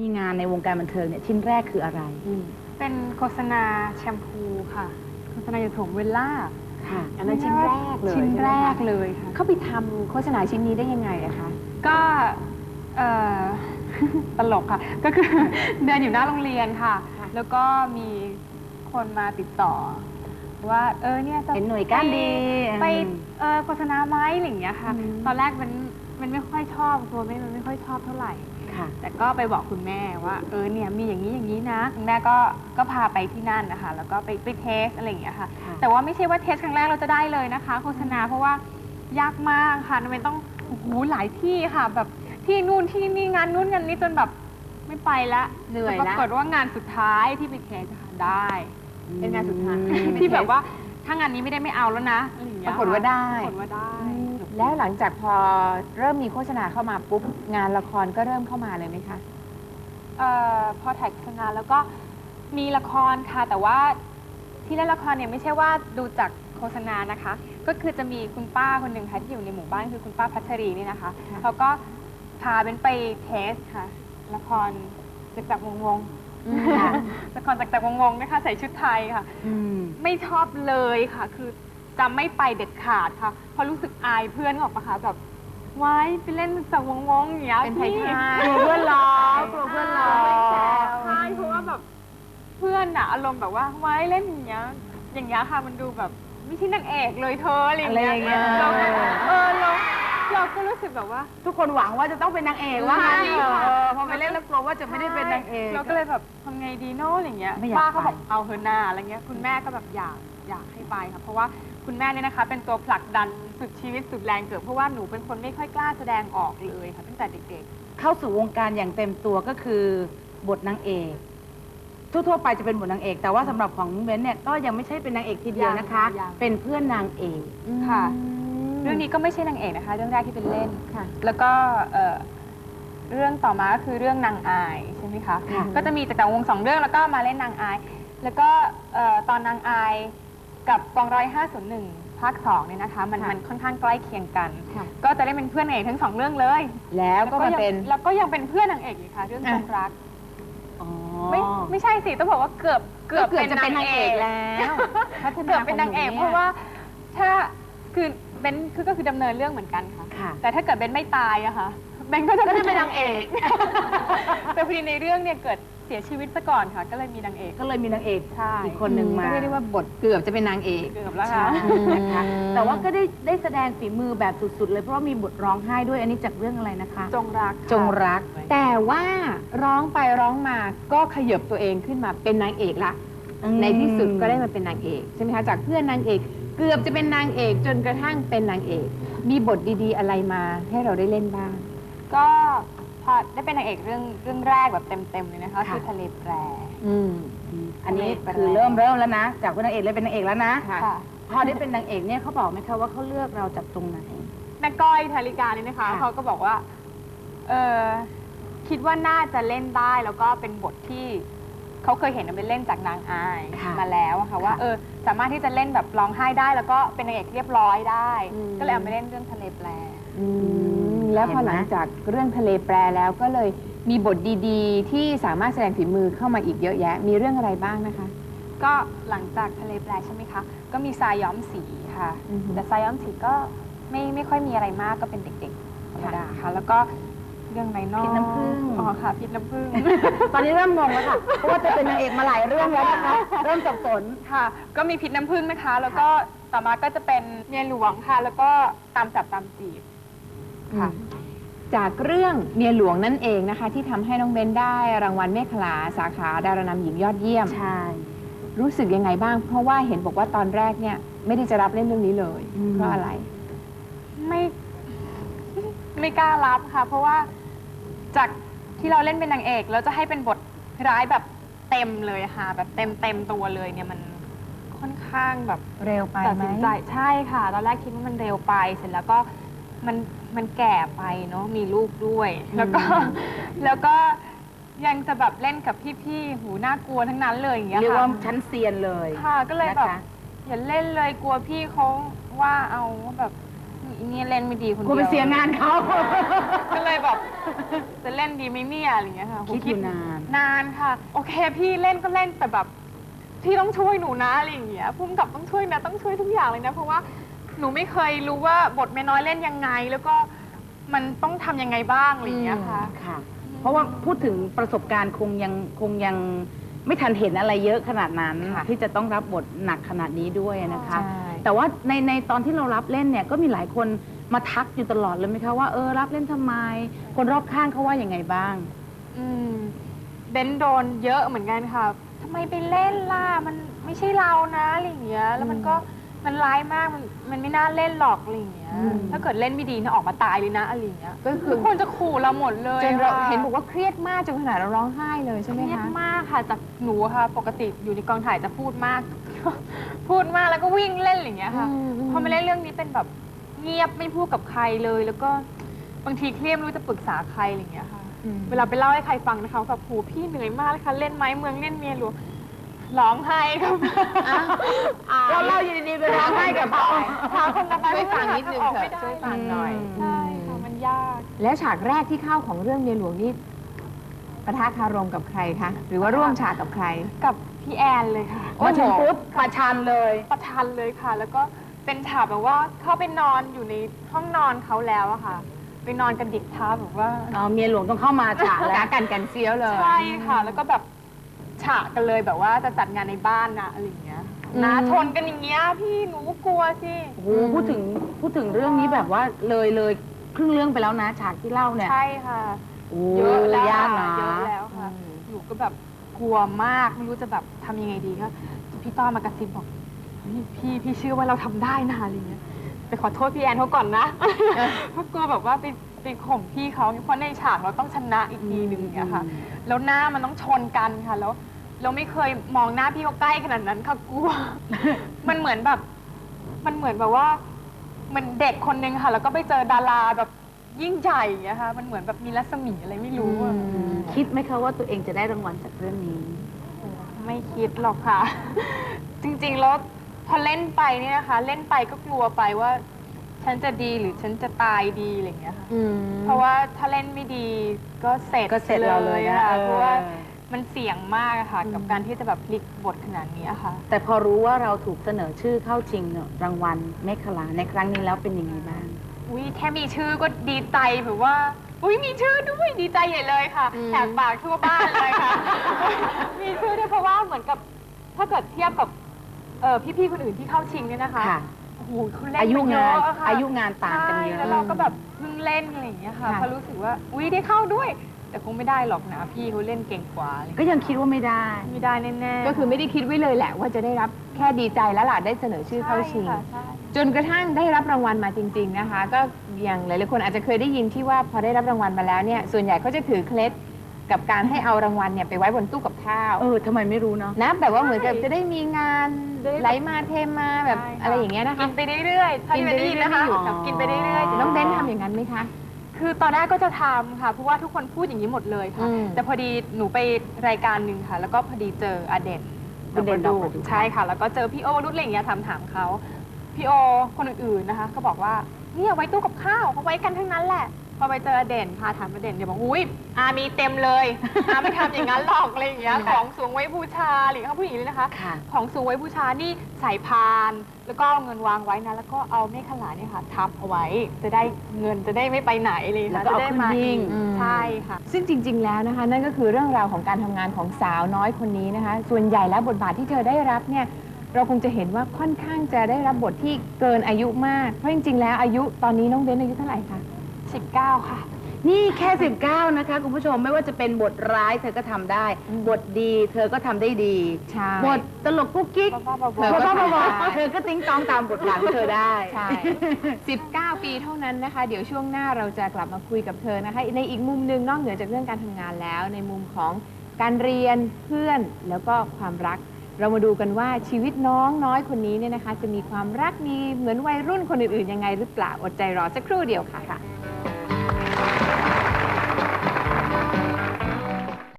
มีงานในวงการบันเทิงเนี่ยชิ้นแรกคืออะไร เป็นโฆษณาแชมพูค่ะ โฆษณาอยู่ถมเวลล่าค่ะ อันนั้นชิ้นแรกเลยชิ้นใช่ไหมแรคะกเลยค่ะเข้าไปทำโฆษณาชิ้นนี้ได้ยังไงอะคะ ก็เอ่อ ตลกค่ะ ก็คือ เดินอยู่หน้าโรงเรียนค่ะ ค่ะแล้วก็มีคนมาติดต่อ ว่าเออเนี่ยจะเห็นหน่วยก้านดีไป อืม เออโฆษณาไหมอะไรอย่างเงี้ยค่ะ อืม ตอนแรกมันมันไม่ค่อยชอบตัวไม่มันไม่ค่อยชอบเท่าไหร่ ค่ะแต่ก็ไปบอกคุณแม่ว่าเออเนี่ยมีอย่างนี้อย่างนี้นะคุณแม่ก็ก็พาไปที่นั่นนะคะ แล้วก็ไปไปเทสอะไรอย่างเงี้ยค่ะ ค่ะ แต่ว่าไม่ใช่ว่าเทสครั้งแรกเราจะได้เลยนะคะ โฆษณาเพราะว่ายากมากค่ะมันต้องโอ้โหหลายที่ค่ะ แบบที่นู่นที่นี่งานนู่นงานนี้จนแบบไม่ไปละเหนื่อยแต่ปละรากฏว่างานสุดท้ายที่ไปเทสค่ะได้ เป็นงานสุดท้ายอืมที่แบบว่าถ้างานนี้ไม่ได้ไม่เอาแล้วนะอะไรอย่างเงี้ปยรากฏว่าได้ ปรากฏว่าได้ แล้วหลังจากพอเริ่มมีโฆษณาเข้ามาปุ๊บงานละครก็เริ่มเข้ามาเลยไหมคะ เอ่อพอถ่ายโฆษณาแล้วก็มีละครค่ะ แต่ว่าที่เล่นละครเนี่ยไม่ใช่ว่าดูจากโฆษณานะคะ ก็คือจะมีคุณป้าคนหนึ่งค่ะที่อยู่ในหมู่บ้านคือคุณป้าพัชรีนี่นะคะค่ะ เขาก็พาเป็นไปเทสค่ะ ละครจากจากวงวงค่ะละครจากจากวงวงนะคะ ใส่ชุดไทยค่ะ อืม ไม่ชอบเลยค่ะ คือ จะไม่ไปเด็ดขาดค่ะ เพราะรู้สึกอายเพื่อนออกปะคะแบบไว้ไปเล่นจากวงวงอย่างเงี้ยเป็นไทยพี่ ๆ กลัวเพื่อนล้อกลัวเพื่อนล้อ ใช่เพราะว่าแบบเพื่อนอะอารมณ์แบบว่าไว้เล่นอย่างเงี้ยอย่างเงี้ยค่ะมันดูแบบไม่ใช่นางเอกเลยเธออะไรอย่างเงี้ยอะไรอย่างเงี้ย เราก็เออเรา เราก็รู้สึกแบบว่า ทุกคนหวังว่าจะต้องเป็นนางเอกว่างั้นเถอะใช่ค่ะ เออพอไปเล่นแล้วกลัวว่าจะไม่ได้เป็นนางเอก เราก็เลยแบบทำไงดีเนาะอะไรเงี้ยไม่อยากป้าเขาบอกไปเอาเฮอหน้าอะไรเงี้ยคุณแม่ก็แบบอยากอยากให้ไปค่ะเพราะว่าคุณแม่เนี่ยนะคะ เป็นตัวผลักดันสุดชีวิตสุดแรงเกิดเพราะว่าหนูเป็นคนไม่ค่อยกล้าแสดงออกเลยค่ะตั้งแต่เด็กเข้าสู่วงการอย่างเต็มตัวก็คือบทนางเอกทั่วๆไปจะเป็นบทนางเอก แต่ว่าสำหรับของเบนเนี่ยก็ยังไม่ใช่เป็นนางเอกทีเดียวนะคะยังเป็นเพื่อนนางเอกค่ะอืมๆ เรื่องนี้ก็ไม่ใช่นางเอกนะคะ เรื่องแรกที่เป็นเล่น ค่ะ แล้วก็เอ่อเรื่องต่อมาก็คือเรื่องนางอายใช่ไหมคะ ค่ะ ก็จะมีจากแต่วงสองเรื่องแล้วก็มาเล่นนางอาย แล้วก็เอ่อตอนนางอายกับกองร้อยห้าศูนย์หนึ่งภาคสองเนี่ยนะคะ มันค่ะ มันค่อนข้างใกล้เคียงกัน ค่ะ ก็จะได้เป็นเพื่อนนางเอกทั้งสองเรื่องเลยแล้วก็มายังเป็น แล้วก็ยังเป็นเพื่อนนางเอกอีกค่ะ เรื่องอะจงรัก อ๋อไม่ไม่ใช่สิต้องบอกว่าเกือบเกือบก็เกือบจะเป็นนางเอกแล้ว พัฒนาเกือบเป็นนางเอกขหเพราะว่าถ้าคือเบนคือก็คือดำเนินเรื่องเหมือนกันค่ะ ค่ะ แต่ถ้าเกิดเบนไม่ตายอะค่ะเบนก็จะก็จะเป็นนางเอก แต่พอดีในเรื่องเนี่ยเกิดเสียชีวิตซะก่อนค่ะ ก็เลยมีนางเอก ก็เลยมีนางเอกใช่ อีกคนหนึ่งมาก็เรียกได้ว่าบทเกือบจะเป็นนางเอกเกือบแล้วใช่ค่ะ นะคะอืมแต่ว่าก็ได้ได้แสดงฝีมือแบบสุดๆ เลยเพราะว่ามีบทร้องไห้ด้วยอันนี้จากเรื่องอะไรนะคะ จงรักค่ะจงรัก แต่ว่าร้องไปร้องมาก็ขยับตัวเองขึ้นมาเป็นนางเอกละอืมในที่สุดก็ได้มาเป็นนางเอกใช่ไหมคะจากเพื่อนนางเอก เกือบจะเป็นนางเอกจนกระทั่งเป็นนางเอก มีบทดีๆ อะไรมาให้เราได้เล่นบ้าง ก็พอได้เป็นนางเอกเรื่องเรื่องแรกแบบเต็มๆเลยนะคะค่ะคือทะเลแปร อืมอันนี้เป็นคือแล้วเริ่มเริ่มแล้วนะ จากเป็นนางเอกเลยเป็นนางเอกแล้วนะค่ะค่ะ พอได้เป็นนางเอกเนี่ยเขาบอกไหมคะว่าเขาเลือกเราจากตรงไหน แม่ก้อยธาริกานี่นะคะค่ะ เขาก็บอกว่า เออคิดว่าน่าจะเล่นได้แล้วก็เป็นบทที่ เขาเคยเห็นเป็นเล่นจากนางอายค่ะมาแล้วอะค่ะว่าค่ะเออสามารถที่จะเล่นแบบร้องไห้ได้ แล้วก็เป็นนางเอกเรียบร้อยได้ อืม ก็เลยเอามาเล่นเรื่องทะเลแปล อืมแล้วพอหลังจากเรื่องทะเลแปรแล้วก็เลยมีบทดีๆ ที่สามารถแสดงฝีมือเข้ามาอีกเยอะแยะ มีเรื่องอะไรบ้างนะคะ ก็หลังจากทะเลแปลใช่ไหมคะ ก็มีทรายย้อมสีค่ะ อือฮึแต่ทรายย้อมสีก็ไม่ไม่ค่อยมีอะไรมากก็เป็นเด็กๆธรรมดาค่ะ แล้วก็เรื่องไรนอพิษน้ำผึ้ง อ๋อค่ะพิษน้ำผึ้ง ตอนนี้เริ่มงงแล้วค่ะ เพราะว่าจะเป็นนางเอกมาหลายเรื่องแล้วนะคะ เริ่มสับสน ค่ะ ก็มีพิษน้ำผึ้งนะคะ แล้วก็ต่อมาก็จะเป็นเมียหลวงค่ะ แล้วก็ตามจับตามจีบ ค่ะ จากเรื่องเมียหลวงนั่นเองนะคะ ที่ทำให้น้องเบนได้รางวัลเมฆขลาสาขาดารานำหญิงยอดเยี่ยม ใช่ รู้สึกยังไงบ้าง เพราะว่าเห็นบอกว่าตอนแรกเนี่ยไม่ได้จะรับเล่นเรื่องนี้เลย อืม เพราะอะไร ไม่ ไม่กล้ารับค่ะ เพราะว่า จากที่เราเล่นเป็นนางเอกแล้วจะให้เป็นบทร้ายแบบเต็มเลยค่ะแบบเต็มเต็มตัวเลยเนี่ยมันค่อนข้างแบบเร็วไปตัดไหมสินใจใช่ค่ะ ตอนแรกคิดว่ามันเร็วไป เสร็จแล้วก็มันมันแก่ไปเนาะมีลูกด้วย แล้วก็แล้วก็ยังจะแบบเล่นกับพี่ๆ หูน่ากลัวทั้งนั้นเลยอย่างเงี้ยเรียกว่าค่ะชั้นเซียนเลย ค่ะ ก็เลยแบบนะคะอย่าเล่นเลยกลัวพี่เขาว่าเอาว่าแบบ อีเนี่ยเล่นไม่ดีคนเดียวกลัวไปเสียงานเขา ก็เลยแบบจะเล่นดีไหมเนี่ยอะไรอย่างเงี้ยค่ะคิดอยู่นาน นานค่ะ โอเคพี่เล่นก็เล่นแต่แบบ พี่ต้องช่วยหนูนะอะไรอย่างเงี้ยพุ่มกับต้องช่วยนะต้องช่วยทุกอย่างเลยนะ เพราะว่าหนูไม่เคยรู้ว่าบทเมน้อยเล่นยังไง แล้วก็มันต้องทำยังไงบ้างอะไรอย่างเงี้ยค่ะ ค่ะ เพราะว่าพูดถึงประสบการณ์คงยังคงยังไม่ทันเห็นอะไรเยอะขนาดนั้น ค่ะที่จะต้องรับบทหนักขนาดนี้ด้วยนะคะ ใช่ แต่ว่าในในตอนที่เรารับเล่นเนี่ยก็มีหลายคนมาทักอยู่ตลอดเลยไหมคะว่าเออรับเล่นทำไม คนรอบข้างเขาว่าอย่างไงบ้าง อืมเบนโดนเยอะเหมือนกันค่ะทำไมไปเล่นล่ะ มันไม่ใช่เรานะอะไรอย่างเงี้ย แล้วมันก็ มันร้ายมากมันมันไม่น่าเล่นหรอกอะไรอย่างเงี้ย อืม ถ้าเกิดเล่นไม่ดีนะออกมาตายเลยนะอะไรอย่างเงี้ยก็คืทุอกคนจะขู่เราหมดเลยจนเราค่ะเห็นบอกว่าเครียดมากจนขนาดเราร้องไห้เลยใช่ไหมเครียดคะมากค่ะจากหนูค่ะ ปกติอยู่ในกองถ่ายจะพูดมาก พูดมากแล้วก็วิ่งเล่นอะไรอย่างเงี้ยค่ะอืมอืมพอมาเล่นเรื่องนี้เป็นแบบเงียบไม่พูดกับใครเลย แล้วก็บางทีเครียดไม่รู้จะปรึกษาใครอะไรอย่างเงี้ยค่ะ อืม เวลาไปเล่าให้ใครฟังนะคะแบบโหพี่เหนื่อยมากเลยค่ะ เล่นไม้เมืองเล่นเมียหลวงร้องไห้ครับเราเล่าอยู่ดีๆ ไปหาคนระบายช่วยฟังนิดนึงเถอะช่วยฟังหน่อย ใช่ค่ะ มันยาก แล้วฉากแรกที่เข้าของเรื่องเมียหลวงนี่ปะทะคารมกับใครคะ หรือว่าร่วมฉากกับใคร กับพี่แอนเลยค่ะมาถึงปุ๊บประชันเลยประชันเลยค่ะ แล้วก็เป็นฉากแบบว่าเข้าไปนอนอยู่ในห้องนอนเขาแล้วอะค่ะไปนอนกันดิกเท้าแบบว่าเมียหลวงต้องเข้ามาฉากกาแล้วกันกันเซียวเลย ใช่ค่ะ แล้วก็แบบฉากกันเลยแบบว่าจะจัดงานในบ้านนะอะไรอย่างเงี้ย นะชนกันอย่างเงี้ยพี่หนูก็กลัวสิโอ้โหพูดถึงพูดถึงเรื่องนี้แบบว่าเลยเลยครึ่งเรื่องไปแล้วนะฉากที่เล่าเนี่ยใช่ค่ะโอ้เยอะแล้วยากค่ะนะเยอะแล้วค่ะหนูก็แบบกลัวมากไม่รู้จะแบบทำยังไงดีก็พี่ต้อมมากระซิบบอกพี่พี่พี่เชื่อว่าเราทำได้นะอะไรเงี้ยไปขอโทษพี่แอนเขาก่อนนะเพราะกลัวแบบว่าไปไปข่มพี่เขาเพราะในฉากเราต้องชนะอีกทีหนึ่งอย่างเงี้ยค่ะ แล้วหน้ามันต้องชนกันค่ะแล้ว เราไม่เคยมองหน้าพี่เขาใกล้ขนาดนั้นค่ะกลัว มันเหมือนแบบ มันเหมือนแบบว่าเหมันเด็กคนนึงค่ะ แล้วก็ไปเจอดาราแบบยิ่งใหญ่อย่างเงี้ยค่ะ มันเหมือนแบบมีรัศมีอะไรไม่รู้อะอืมคิดไหมคะว่าตัวเองจะได้รางวัลจากเรื่องนี้ ไม่คิดหรอกค่ะ จริงๆแล้วพอเล่นไปเนี่ยนะคะ เล่นไปก็กลัวไปว่า ฉันจะดีหรือฉันจะตายดีอะไรอย่างเงี้ยค่ะอืมเพราะว่าถ้าเล่นไม่ดีก็เสร็จก็เสร็จเราเลยนะค่ะเออ เพราะว่า มันเสี่ยงมากอะค่ะ กับการที่จะแบบพลิกบทขนาดนี้อะค่ะ แต่พอรู้ว่าเราถูกเสนอชื่อเข้าชิงรางวัลเมฆลาในครั้งนี้แล้วเป็นยังไงบ้าง อุ้ยแค่มีชื่อก็ดีใจแบบว่า อุ้ยมีชื่อด้วยดีใจใหญ่เลยค่ะอืมแหกปากทั่วบ้านเลยค่ะ มีชื่อด้วยเพราะว่าเหมือนกับถ้าเกิดเทียบกับเออพี่ๆคนอื่นที่เข้าชิงเนี่ยนะคะค่ะโอ้โหเขาเล่นอายุมเยงานอะค่ะอายุงานต่างกันเยใช่อะแล้วเราก็แบบเพิ่งเล่นอะไรอย่างเงี้ยค่ะค่ะพอรู้สึกว่าอุ้ยได้เข้าด้วย แต่คงไม่ได้หรอกนะพี่เขาเล่นเก่งกว่าอะไรก็ยังคิดว่าไม่ได้ ไม่ได้แน่ๆก็คือไม่ได้คิดไว้เลยแหละ ว่าจะได้รับแค่ดีใจแล้วล่ะได้เสนอชื่อเข้าชิง ใค่ะใช่ จนกระทั่งได้รับรางวัลมาจริง ๆนะคะ ก็อย่างหลายๆคนอาจจะเคยได้ยินที่ว่าพอได้รับรางวัลมาแล้วเนี่ยส่วนใหญ่เขาจะถือเคล็ดกับการให้เอารางวัลเนี่ยไปไว้บนตู้กับข้าวเออทำไมไม่รู้เนาะนะแบบว่าเหมือนกับจะได้มีงานได้ไหลมาเทมาแบบใช่ค่ะ อะไรอย่างเงี้ยนะคะกินไปเรื่อยๆถ้าที่กินไปไม่ได้ยินนะคะเรื่อยๆแบบกินไปเรื่อยๆน้องเบ้นทำอย่างนั้นไหมคะ คือตอนแรกก็จะทำค่ะเพราะว่าทุกคนพูดอย่างนี้หมดเลยค่ะ อืมแต่พอดีหนูไปรายการหนึ่งค่ะ แล้วก็พอดีเจออเด่นอเด่นดอกประดู่ ใช่ค่ะ แล้วก็เจอพี่โอรุ่นอะไรอย่างเงี้ยถามถามเขาพี่โอคนอื่นๆนะคะ ก็บอกว่าเนี่ยไว้ตู้กับข้าวเขาไว้กันทั้งนั้นแหละ พอไปเจออเด่นพาถามอเด่นเดี๋ยวบอกอุ้ยอามีเต็มเลยอาไม่ทำอย่างนั้นหรอกอะไรอย่างเงี้ยของสูงไว้บูชาอะไรอย่างเงี้ยเขาพูดอย่างนี้เลยนะคะ ค่ะ ของสูงไว้บูชานี่ใส่พาน แล้วก็เอาเงินวางไว้นะ แล้วก็เอาเมฆขลาเนี่ยค่ะ ทับเอาไว้จะได้เงินจะได้ไม่ไปไหนเลยแล้ค่ะวก็จะเอาได้ขึ้นมาหิ้อีงกอืม ใช่ค่ะ ซึ่งจริง ๆ แล้วนะคะ นั่นก็คือเรื่องราวของการทำงานของสาวน้อยคนนี้นะคะ ส่วนใหญ่แล้วบทบาทที่เธอได้รับเนี่ย เราคงจะเห็นว่าค่อนข้างจะได้รับบทที่เกินอายุมาก เพราะจริง ๆ แล้วอายุตอนนี้น้องเบ้นอายุเท่าไหร่คะ 19 ค่ะ นี่แค่ 19 นะคะ คุณผู้ชมไม่ว่าจะเป็นบทร้ายเธอก็ทำได้อืมบทดี เธอก็ทำได้ดี ใช่ บทตลกกุ๊กกิ๊กบ้าๆบอๆเธอก็บ้าทำๆบอได้ ๆเธอก็ติ้งตองตามบทบาทของเธอได้ ใช่ 19 ปีเท่านั้นนะคะ เดี๋ยวช่วงหน้าเราจะกลับมาคุยกับเธอนะคะ ในอีกมุมหนึ่งนอกเหนือจากเรื่องการทำงานแล้ว ในมุมของการเรียนเพื่อนแล้วก็ความรัก เรามาดูกันว่าชีวิตน้องน้อยคนนี้เนี่ยนะคะ จะมีความรักมีเหมือนวัยรุ่นคนอื่นๆยังไงหรือเปล่าอดใจรอสักครู่เดียวค่ะ